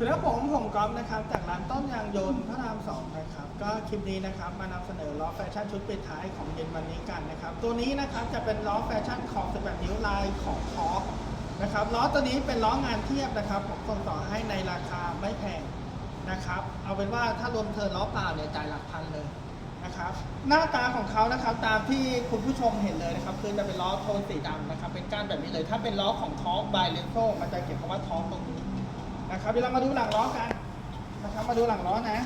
สวัสดีครับผมผมก๊อฟนะครับจากร้านต้นยางยนต์พระรามสองนะครับก็คลิปนี้นะครับมานำเสนอล้อแฟชั่นชุดปิดท้ายของเย็นวันนี้กันนะครับตัวนี้นะครับจะเป็นล้อแฟชั่นของ18นิ้วลายของทอร์นะครับล้อตัวนี้เป็นล้องานเทียบนะครับผมส่งต่อให้ในราคาไม่แพงนะครับเอาเป็นว่าถ้ารวมเทิร์นล้อเปล่าเนี่ยจ่ายหลักพันเลยนะครับหน้าตาของเขานะครับตามที่คุณผู้ชมเห็นเลยนะครับคือจะเป็นล้อโทนสีดำนะครับเป็นก้านแบบนี้เลย ถ้าเป็นล้อของทอร์บายเลนโซมันจะเขียนคำว่าทอร์ตรงนี้ นะครับเดี๋ยวเรามาดูหลังล้อกันนะครับมาดูหลังล้อนะ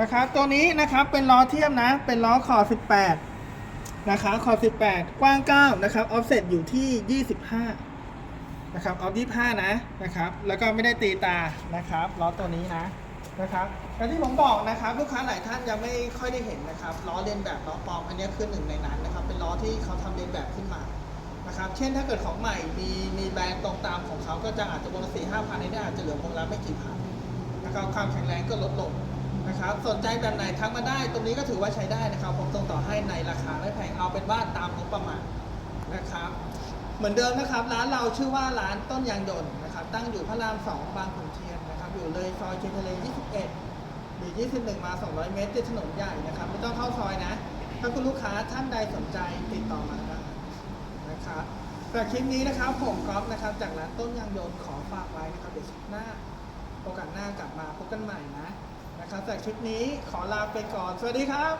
นะครับตัวนี้นะครับเป็นล้อเทียมนะ เป็นล้อขอบ18นะครับขอบ18 กว้าง 9 นะครับออฟเซตอยู่ที่ 25 นะครับออฟ25 นะนะครับ แล้วก็ไม่ได้ตีตานะครับล้อตัวนี้นะนะครับและที่ผมบอกนะครับลูกค้าหลายท่านยังไม่ค่อยได้เห็นนะครับล้อเลียนแบบล้อปลอมอันนี้คือหนึ่งในนั้นนะครับ เป็นล้อที่เขาทำเลียนแบบขึ้นมา นะครับ เช่นถ้าเกิดของใหม่มีมีแบรนด์ตรงตามของเขาก็จะอาจจะวงละสี่ห้าพันนี้อาจจะเหลือวงละไม่กี่พันนะครับความแข็งแรงก็ลดลงนะครับสนใจแบบไหนทักมาได้ ตรงนี้ก็ถือว่าใช้ได้นะครับ ผมส่งต่อให้ในราคาไม่แพงเอาเป็นว่าตามงบประมาณนะครับ เหมือนเดิมนะครับ ร้านเราชื่อว่าร้านต้นยางยนต์นะครับ ตั้งอยู่พระรามสองบางขุนเทียนนะครับ อยู่เลยซอยเชียงทะเล 21 หรือ 21 มา 200 เมตรที่ถนนใหญ่นะครับ ไม่ต้องเข้าซอยนะ ถ้าคุณลูกค้าท่านใดสนใจติดต่อมาได้ นะครับแต่คลิปนี้นะครับผมกรอฟนะครับ จากร้านต้นยางยนต์ขอฝากไว้นะครับ เดี๋ยวชุดหน้าโอกาสหน้ากลับมาพบกันใหม่นะนะครับแต่คลิปนี้ขอลาไปก่อน สวัสดีครับ